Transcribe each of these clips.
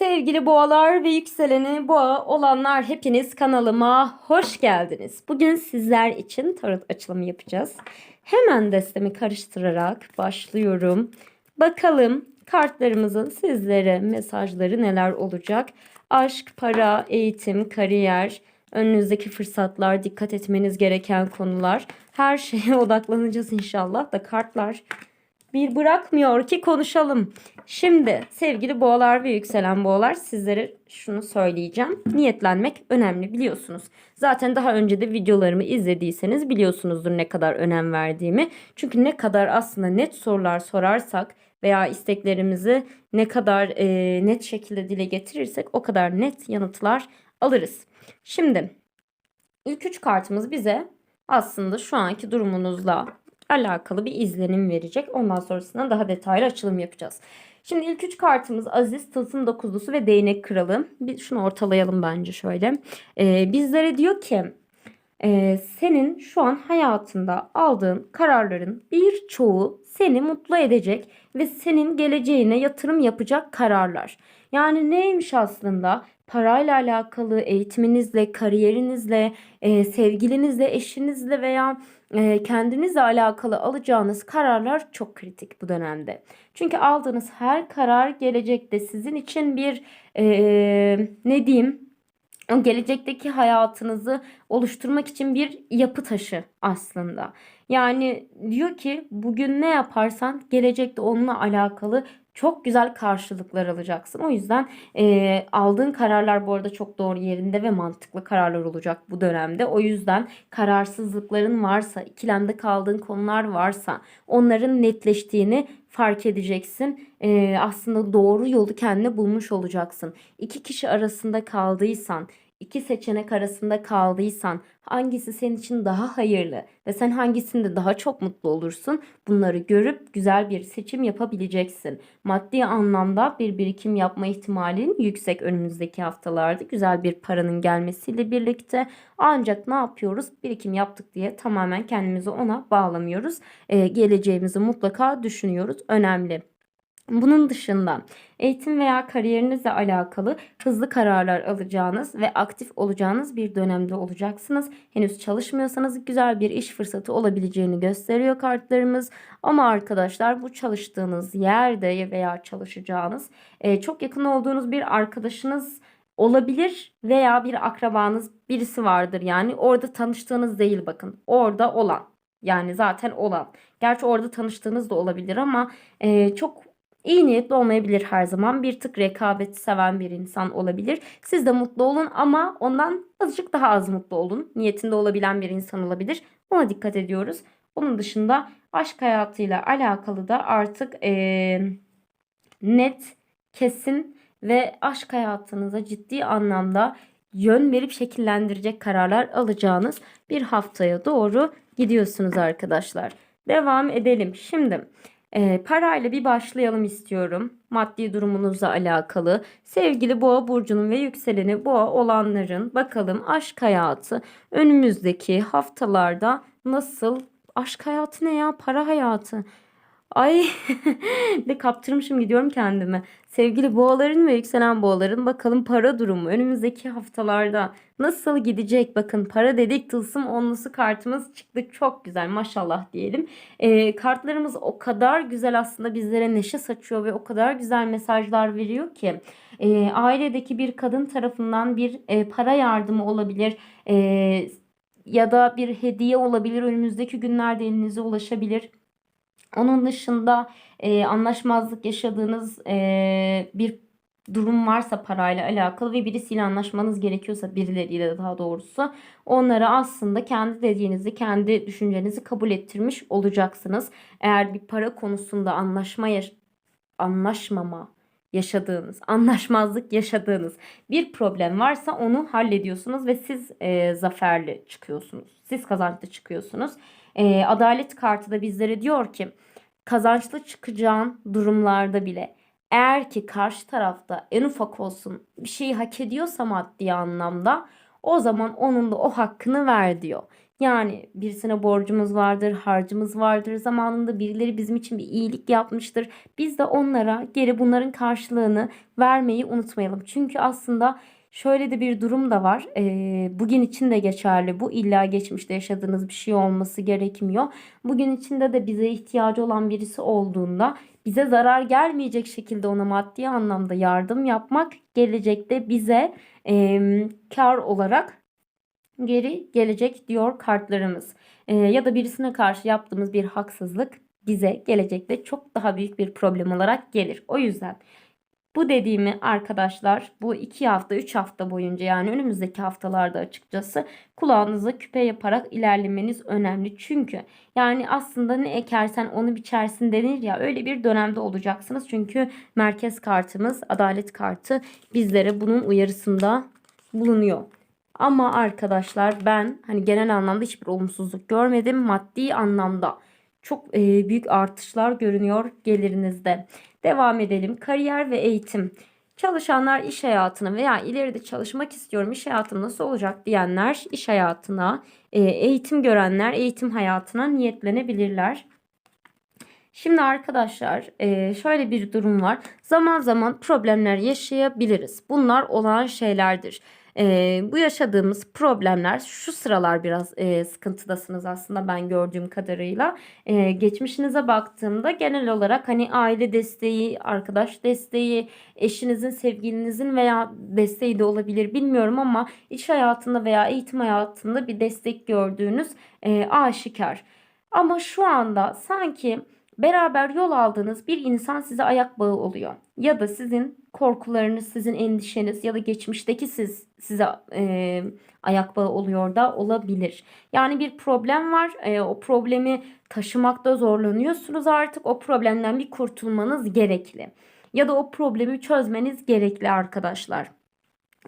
Sevgili boğalar ve yükseleni boğa olanlar hepiniz kanalıma hoş geldiniz. Bugün sizler için tarot açılımı yapacağız. Hemen destemi karıştırarak başlıyorum. Bakalım kartlarımızın sizlere mesajları neler olacak? Aşk, para, eğitim, kariyer, önünüzdeki fırsatlar, dikkat etmeniz gereken konular. Her şeye odaklanacağız inşallah da kartlar bir bırakmıyor ki konuşalım. Şimdi sevgili boğalar ve yükselen boğalar sizlere şunu söyleyeceğim. Niyetlenmek önemli biliyorsunuz. Zaten daha önce de videolarımı izlediyseniz biliyorsunuzdur ne kadar önem verdiğimi. Çünkü ne kadar aslında net sorular sorarsak veya isteklerimizi ne kadar e, net şekilde dile getirirsek o kadar net yanıtlar alırız. Şimdi ilk üç kartımız bize aslında şu anki durumunuzla alakalı bir izlenim verecek. Ondan sonrasında daha detaylı açılım yapacağız. Şimdi ilk üç kartımız Aziz, Tılsım Dokuzlusu ve Değnek Kralı. Bir şunu ortalayalım bence şöyle. Ee, bizlere diyor ki e, senin şu an hayatında aldığın kararların birçoğu seni mutlu edecek ve senin geleceğine yatırım yapacak kararlar. Yani neymiş aslında? Parayla alakalı, eğitiminizle, kariyerinizle, e, sevgilinizle, eşinizle veya e, kendinizle alakalı alacağınız kararlar çok kritik bu dönemde. Çünkü aldığınız her karar gelecekte sizin için bir e, ne diyeyim gelecekteki hayatınızı oluşturmak için bir yapı taşı aslında. Yani diyor ki bugün ne yaparsan gelecekte onunla alakalı çok güzel karşılıklar alacaksın. O yüzden e, aldığın kararlar bu arada çok doğru yerinde ve mantıklı kararlar olacak bu dönemde. O yüzden kararsızlıkların varsa, ikilemde kaldığın konular varsa onların netleştiğini fark edeceksin. E, aslında doğru yolu kendine bulmuş olacaksın. İki kişi arasında kaldıysan, iki seçenek arasında kaldıysan hangisi senin için daha hayırlı ve sen hangisinde daha çok mutlu olursun bunları görüp güzel bir seçim yapabileceksin. Maddi anlamda bir birikim yapma ihtimalin yüksek önümüzdeki haftalarda güzel bir paranın gelmesiyle birlikte ancak ne yapıyoruz? Birikim yaptık diye tamamen kendimizi ona bağlamıyoruz. Ee, geleceğimizi mutlaka düşünüyoruz. Önemli. Bunun dışında eğitim veya kariyerinizle alakalı hızlı kararlar alacağınız ve aktif olacağınız bir dönemde olacaksınız. Henüz çalışmıyorsanız güzel bir iş fırsatı olabileceğini gösteriyor kartlarımız. Ama arkadaşlar bu çalıştığınız yerde veya çalışacağınız e, çok yakın olduğunuz bir arkadaşınız olabilir veya bir akrabanız birisi vardır. Yani orada tanıştığınız değil bakın. Orada olan. Yani zaten olan. Gerçi orada tanıştığınız da olabilir ama e, çok İyi niyetli olmayabilir her zaman. Bir tık rekabet seven bir insan olabilir. Siz de mutlu olun ama ondan azıcık daha az mutlu olun. Niyetinde olabilen bir insan olabilir. Ona dikkat ediyoruz. Onun dışında aşk hayatıyla alakalı da artık ee, net, kesin ve aşk hayatınıza ciddi anlamda yön verip şekillendirecek kararlar alacağınız bir haftaya doğru gidiyorsunuz arkadaşlar. Devam edelim. Şimdi e, parayla bir başlayalım istiyorum. Maddi durumunuzla alakalı. Sevgili boğa burcunun ve yükseleni boğa olanların bakalım aşk hayatı önümüzdeki haftalarda nasıl? Aşk hayatı ne ya? Para hayatı. Ay de kaptırmışım gidiyorum kendimi. Sevgili boğaların ve yükselen boğaların bakalım para durumu önümüzdeki haftalarda nasıl gidecek? Bakın para dedik tılsım onlusu kartımız çıktı. Çok güzel maşallah diyelim. E, kartlarımız o kadar güzel aslında bizlere neşe saçıyor ve o kadar güzel mesajlar veriyor ki. E, ailedeki bir kadın tarafından bir e, para yardımı olabilir. E, ya da bir hediye olabilir. Önümüzdeki günlerde elinize ulaşabilir onun dışında e, anlaşmazlık yaşadığınız e, bir durum varsa parayla alakalı ve birisiyle anlaşmanız gerekiyorsa birileriyle daha doğrusu onlara aslında kendi dediğinizi, kendi düşüncenizi kabul ettirmiş olacaksınız. Eğer bir para konusunda anlaşma yaş anlaşmama yaşadığınız, anlaşmazlık yaşadığınız bir problem varsa onu hallediyorsunuz ve siz e, zaferli çıkıyorsunuz. Siz kazançlı çıkıyorsunuz. E, adalet kartı da bizlere diyor ki kazançlı çıkacağın durumlarda bile eğer ki karşı tarafta en ufak olsun bir şeyi hak ediyorsa maddi anlamda o zaman onun da o hakkını ver diyor. Yani birisine borcumuz vardır, harcımız vardır. Zamanında birileri bizim için bir iyilik yapmıştır. Biz de onlara geri bunların karşılığını vermeyi unutmayalım. Çünkü aslında şöyle de bir durum da var. Ee, bugün için de geçerli. Bu illa geçmişte yaşadığınız bir şey olması gerekmiyor. Bugün içinde de bize ihtiyacı olan birisi olduğunda bize zarar gelmeyecek şekilde ona maddi anlamda yardım yapmak gelecekte bize e, kar olarak geri gelecek diyor kartlarımız. Ee, ya da birisine karşı yaptığımız bir haksızlık bize gelecekte çok daha büyük bir problem olarak gelir. O yüzden bu dediğimi arkadaşlar bu iki hafta üç hafta boyunca yani önümüzdeki haftalarda açıkçası kulağınıza küpe yaparak ilerlemeniz önemli. Çünkü yani aslında ne ekersen onu biçersin denir ya öyle bir dönemde olacaksınız. Çünkü merkez kartımız adalet kartı bizlere bunun uyarısında bulunuyor. Ama arkadaşlar ben hani genel anlamda hiçbir olumsuzluk görmedim. Maddi anlamda çok e, büyük artışlar görünüyor gelirinizde. Devam edelim. Kariyer ve eğitim. Çalışanlar iş hayatına veya ileride çalışmak istiyorum iş hayatım nasıl olacak diyenler iş hayatına, e, eğitim görenler eğitim hayatına niyetlenebilirler. Şimdi arkadaşlar şöyle bir durum var. Zaman zaman problemler yaşayabiliriz. Bunlar olan şeylerdir. E, bu yaşadığımız problemler şu sıralar biraz e, sıkıntıdasınız aslında ben gördüğüm kadarıyla. E, geçmişinize baktığımda genel olarak hani aile desteği, arkadaş desteği, eşinizin, sevgilinizin veya desteği de olabilir bilmiyorum ama iş hayatında veya eğitim hayatında bir destek gördüğünüz e, aşikar. Ama şu anda sanki beraber yol aldığınız bir insan size ayak bağı oluyor. Ya da sizin korkularınız, sizin endişeniz ya da geçmişteki siz size e, ayak bağı oluyor da olabilir. Yani bir problem var. E, o problemi taşımakta zorlanıyorsunuz artık. O problemden bir kurtulmanız gerekli. Ya da o problemi çözmeniz gerekli arkadaşlar.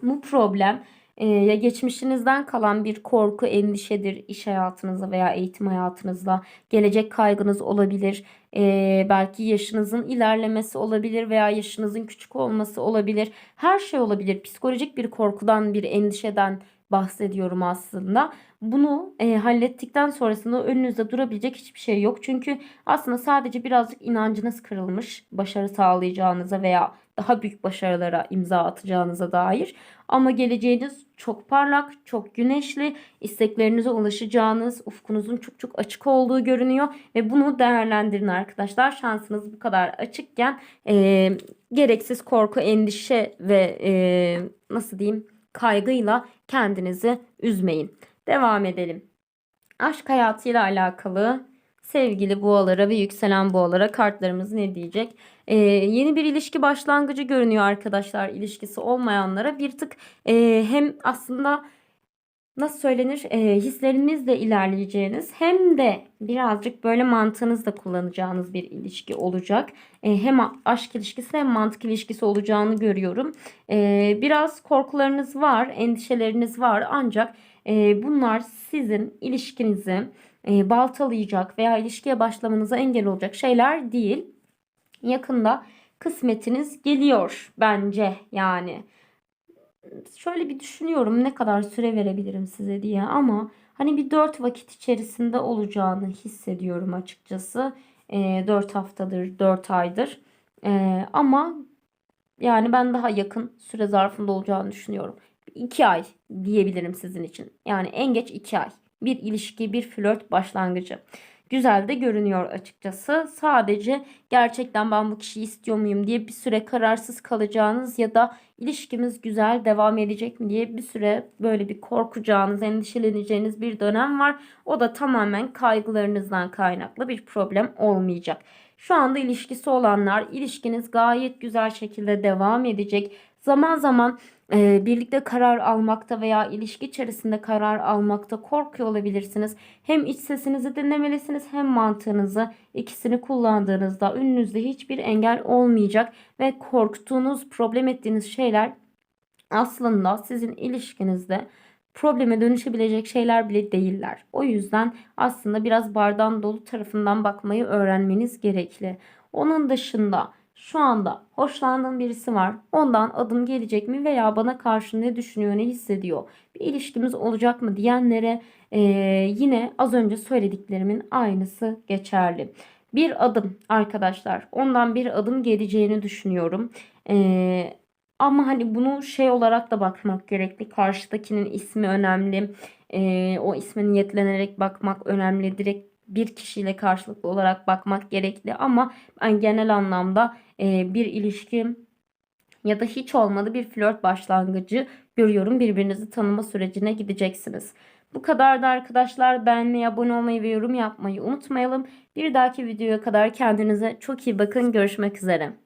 Bu problem e, ya geçmişinizden kalan bir korku, endişedir iş hayatınızda veya eğitim hayatınızda. Gelecek kaygınız olabilir. E, belki yaşınızın ilerlemesi olabilir veya yaşınızın küçük olması olabilir. Her şey olabilir. Psikolojik bir korkudan, bir endişeden bahsediyorum aslında. Bunu e, hallettikten sonrasında önünüzde durabilecek hiçbir şey yok. Çünkü aslında sadece birazcık inancınız kırılmış başarı sağlayacağınıza veya daha büyük başarılara imza atacağınıza dair. Ama geleceğiniz çok parlak, çok güneşli, isteklerinize ulaşacağınız, ufkunuzun çok çok açık olduğu görünüyor. Ve bunu değerlendirin arkadaşlar. Şansınız bu kadar açıkken e, gereksiz korku, endişe ve e, nasıl diyeyim kaygıyla kendinizi üzmeyin. Devam edelim. Aşk hayatıyla alakalı sevgili boğalara ve yükselen boğalara kartlarımız ne diyecek? Ee, yeni bir ilişki başlangıcı görünüyor arkadaşlar. İlişkisi olmayanlara bir tık e, hem aslında nasıl söylenir e, hislerinizle ilerleyeceğiniz hem de birazcık böyle mantığınızla kullanacağınız bir ilişki olacak. E, hem aşk ilişkisi hem mantık ilişkisi olacağını görüyorum. E, biraz korkularınız var, endişeleriniz var ancak e, bunlar sizin ilişkinizi e, baltalayacak veya ilişkiye başlamanıza engel olacak şeyler değil. Yakında kısmetiniz geliyor bence yani. Şöyle bir düşünüyorum ne kadar süre verebilirim size diye ama hani bir 4 vakit içerisinde olacağını hissediyorum açıkçası. E, 4 haftadır, 4 aydır. E, ama yani ben daha yakın süre zarfında olacağını düşünüyorum. 2 ay diyebilirim sizin için. Yani en geç 2 ay bir ilişki, bir flört başlangıcı. Güzel de görünüyor açıkçası. Sadece gerçekten ben bu kişiyi istiyor muyum diye bir süre kararsız kalacağınız ya da ilişkimiz güzel devam edecek mi diye bir süre böyle bir korkacağınız, endişeleneceğiniz bir dönem var. O da tamamen kaygılarınızdan kaynaklı bir problem olmayacak. Şu anda ilişkisi olanlar ilişkiniz gayet güzel şekilde devam edecek. Zaman zaman e, birlikte karar almakta veya ilişki içerisinde karar almakta korkuyor olabilirsiniz. Hem iç sesinizi dinlemelisiniz hem mantığınızı ikisini kullandığınızda önünüzde hiçbir engel olmayacak ve korktuğunuz, problem ettiğiniz şeyler aslında sizin ilişkinizde probleme dönüşebilecek şeyler bile değiller. O yüzden aslında biraz bardağın dolu tarafından bakmayı öğrenmeniz gerekli. Onun dışında Şu anda hoşlandığın birisi var. Ondan adım gelecek mi veya bana karşı ne düşünüyor, ne hissediyor? Bir ilişkimiz olacak mı diyenlere eee, yine az önce söylediklerimin aynısı geçerli. Bir adım arkadaşlar. Ondan bir adım geleceğini düşünüyorum. Eee, ama hani bunu şey olarak da bakmak gerekli. Karşıdakinin ismi önemli. Eee, o isme niyetlenerek bakmak önemli. Direkt bir kişiyle karşılıklı olarak bakmak gerekli. Ama ben genel anlamda eee, bir ilişki ya da hiç olmadı bir flört başlangıcı görüyorum. Birbirinizi tanıma sürecine gideceksiniz. Bu kadar da arkadaşlar beğenmeyi, abone olmayı ve yorum yapmayı unutmayalım. Bir dahaki videoya kadar kendinize çok iyi bakın. Görüşmek üzere.